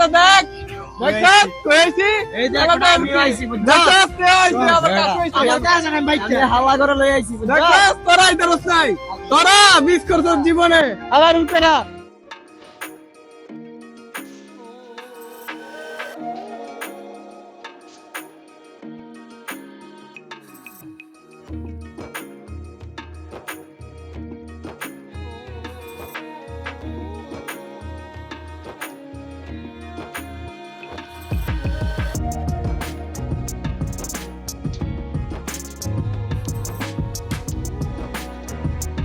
তোরা দেখ তোরা মিস করছ জীবনে। আবার উঠে না।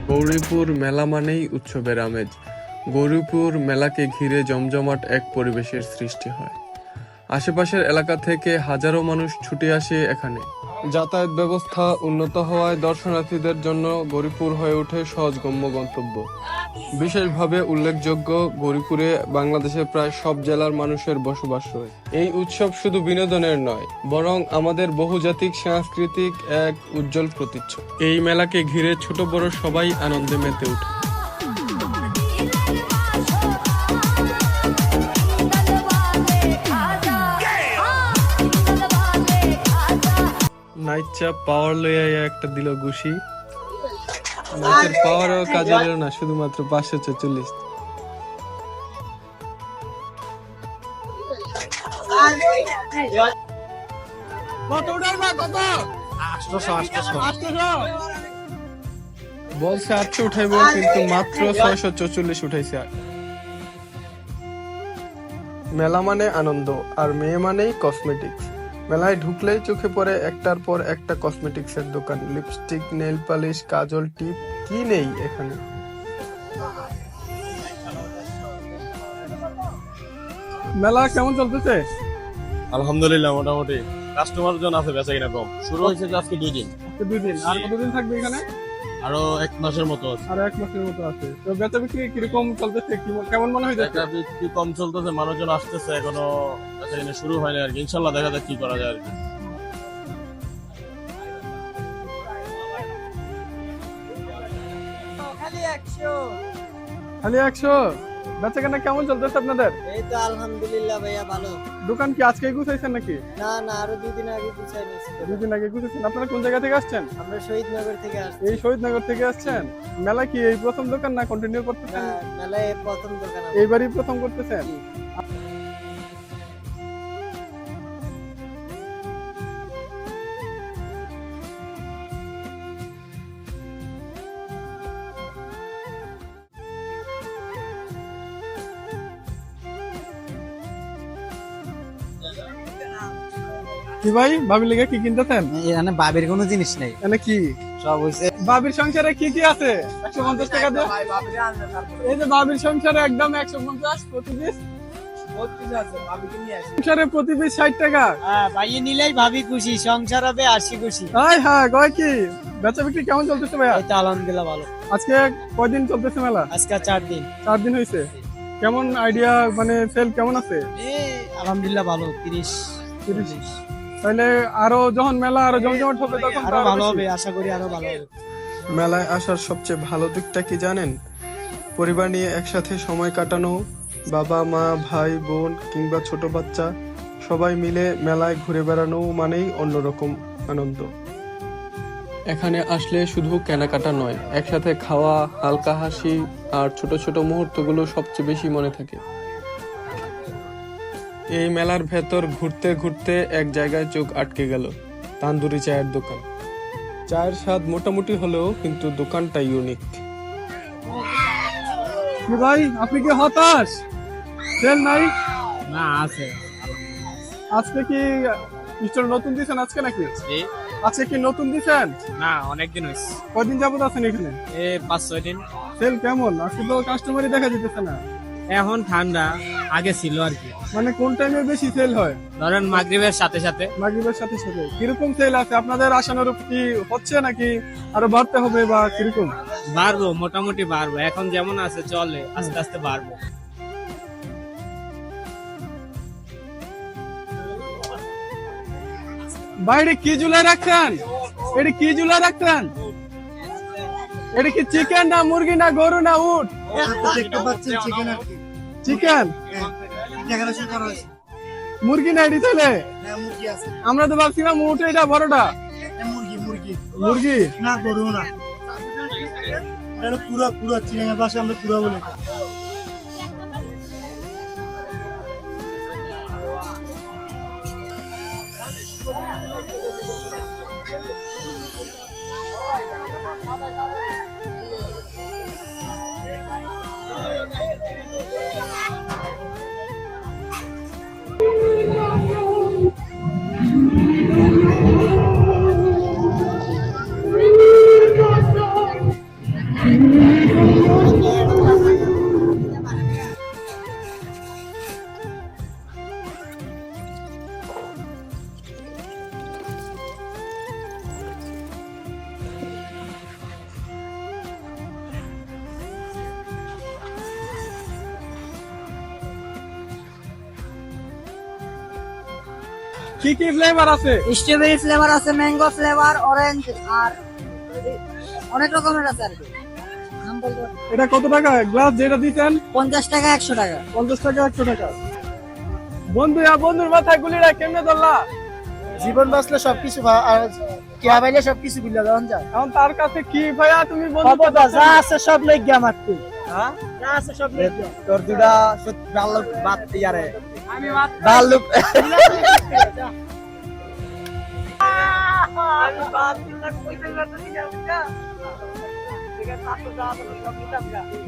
গৌরীপুর মেলা মানেই উৎসবের আমেজ। গৌরীপুর মেলাকে ঘিরে জমজমাট এক পরিবেশের সৃষ্টি হয়। আশেপাশের এলাকা থেকে হাজারো মানুষ ছুটে আসে এখানে। যাতায়াত ব্যবস্থা উন্নত হওয়ায় দর্শনার্থীদের জন্য গৌরীপুর হয়ে ওঠে সহজগম্য গন্তব্য। বিশেষভাবে উল্লেখযোগ্য গৌরীপুরে বাংলাদেশের প্রায় সব জেলার মানুষের বসবাস রয়েছে এই উৎসব শুধু বিনোদনের নয়, বরং আমাদের বহুজাতিক, সাংস্কৃতিক এক উজ্জ্বল প্রতিচ্ছবি এই মেলাকে ঘিরে ছোট বড় সবাই আনন্দে মেতে ওঠে। নাইচা পাওয়ার লইয়া একটা দিল ঘুষি। নাইচের পাওয়ারও কাজে এলো না শুধুমাত্র পাঁচশো ছেচল্লিশ। কত উঠাইবা কত? 800 বলছে আটশো উঠাইব কিন্তু মাত্র ছয়শো চৌচল্লিশ উঠাইছে। মেলা মানে আনন্দ আর মেয়ে মানেই কসমেটিক্স মেলায় ঢুকলেই চোখে পড়ে একটার পর একটা কসমেটিক্সের দোকান। লিপস্টিক নেল পালিশ কাজল টিপ কি নেই এখানে? মেলা কেমন চলতেছে? আলহামদুলিল্লাহ মোটামুটি। কাস্টমার জন আছে বেচা কিনা কম। শুরু হয়েছে আজকে দুই দিন। আজকে দুই দিন। আর কতদিন থাকবে এখানে? আরও এক মাসের মতো আছে। আরও এক মাসের মতো আছে। তো বেচা বিক্রি কীরকম চলতেছে? কেমন মনে হয় বেচা বিক্রি কম চলতেছে মানুষজন আসতেছে এখনও বেচা কিনা শুরু হয়নি আর কি। ইনশাল্লাহ দেখা যাক কি করা যায় আর কি। খালি একশো। বেচা কেনা কেমন চলতেছে আপনাদের? এই তো আলহামদুলিল্লাহ ভাইয়া ভালো। দোকান কি আজকে গুছাইছেন নাকি? না না আরও দুই দিন আগে গুছাই নিয়েছি দুদিন আগে গুছাইছেন। আপনারা কোন জায়গা থেকে আসছেন? আমরা শহীদনগর থেকে আসছি। এই শহীদনগর থেকে আসছেন? মেলা কি এই প্রথম দোকান না কন্টিনিউ করতেছেন? মেলা মেলায় প্রথম দোকান এইবারই প্রথম করতেছেন? কি ভাই? ভাবি লেগে কি কিনতেছেন? এখানে বাবের কোনো জিনিস নেই। এনে কি? সব হইছে। বাবির সংসারে কি কি আছে? একশো পঞ্চাশ টাকা দিয়ে এই যে বাবির সংসারে একদম একশো পঞ্চাশ প্রতি পিস? সংসারে প্রতি পিস ষাট টাকা? হ্যাঁ ভাইয়ে নিলেই ভাবি খুশি সংসার হবে আশি খুশি। হ্যাঁ কয় কি? বেচা বিক্রি কেমন চলতেছে ভাইয়া? এই তো আলহামদুলিল্লাহ ভালো। আজকে কয়দিন চলতেছে মেলা? আজকে চার দিন। চার দিন হয়েছে কেমন আইডিয়া মানে সেল কেমন আছে? এই আলহামদুলিল্লাহ ভালো তিরিশ তিরিশ। তাহলে আরও যখন মেলা আরও জমজমাট হবে তখন আরও ভালো হবে আশা করি আরও ভালো হবে। মেলায় আসার সবচেয়ে ভালো দিকটা কি জানেন? পরিবার নিয়ে একসাথে সময় কাটানো বাবা মা ভাই বোন কিংবা ছোট বাচ্চা সবাই মিলে মেলায় ঘুরে বেড়ানো মানেই অন্যরকম আনন্দ। এখানে আসলে শুধু কেনাকাটা নয় একসাথে খাওয়া হালকা হাসি আর ছোট ছোট মুহূর্তগুলো সবচেয়ে বেশি মনে থাকে। এই মেলার ভেতর ঘুরতে ঘুরতে এক জায়গায় চোখ আটকে গেল। তান্দুরি চায়ের দোকান। চায়ের স্বাদ মোটামুটি হলেও কিন্তু দোকানটা ইউনিক কি ভাই আপনি কি হতাশ? সেল নাই? না আছে আজকে কি স্টোর নতুন দিছেন আজকে নাকি? আজকে কি নতুন দিছেন? না অনেকদিন হয়েছে কয়দিন যাবত আছেন এখানে? এ পাঁচ ছয় দিন। সেল কেমন? আজকে তো কাস্টমারই দেখা যেতেছে না। এখন ঠান্ডা। আগে ছিল আর কি। মানে কোন টাইমে বেশি সেল হয়? ধরেন মাগরিবের সাথে সাথে। মাগরিবের সাথে সাথে। কীরকম সেল আছে? আপনাদের আশানুরূপ কি হচ্ছে নাকি আরও বাড়তে হবে বা কীরকম? বাড়বো মোটামুটি বাড়বো। এখন যেমন আছে চলে আস্তে আস্তে বাড়বো। বাইরে কি ঝুলাই রাখছেন? এটা কি ঝুলাই রাখছেন? এটা কি চিকেন না মুরগি না গরু না উট? চিকেন এগারোশো হয়েছে মুরগি নাই তাহলে? আমরা তো ভাবছিলাম উঠ এটা বড়টা। মুরগি? মুরগি মুরগি না গরু না পুরো পুরো চিড়িয়াখানা পাশে আমরা পুরো কি কি ফ্লেভার আছে? স্ট্রবেরি ফ্লেভার আছে ম্যাঙ্গো ফ্লেভার অরেঞ্জ আর অনেক রকমের আছে আর কি। এটা কত টাকা? গ্লাস যেটা দিতেন? পঞ্চাশ টাকা একশো টাকা। পঞ্চাশ টাকা একশো টাকা। বন্ধু বন্ধুর মাথায় গুলিরা কেমনে ধরলা? জীবন বাঁচলে সবকিছু ভা- আর কেয়া পাইলে সবকিছু বিল্লা দেওয়া যায়। এখন তার কাছে কি ভাইয়া তুমি বন্ধু যা আছে সব লেগে আমার তুই যা আছে সব লেগে তোর দুটা ভালো বাদ ইয়ারে। ভালো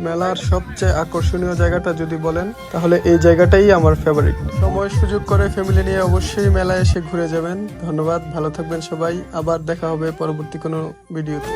মেলার সবচেয়ে আকর্ষণীয় জায়গাটা যদি বলেন তাহলে এই জায়গাটাই আমার ফেভারিট সময় সুযোগ করে ফ্যামিলি নিয়ে অবশ্যই মেলায় এসে ঘুরে যাবেন। ধন্যবাদ ভালো থাকবেন সবাই। আবার দেখা হবে পরবর্তী কোনো ভিডিওতে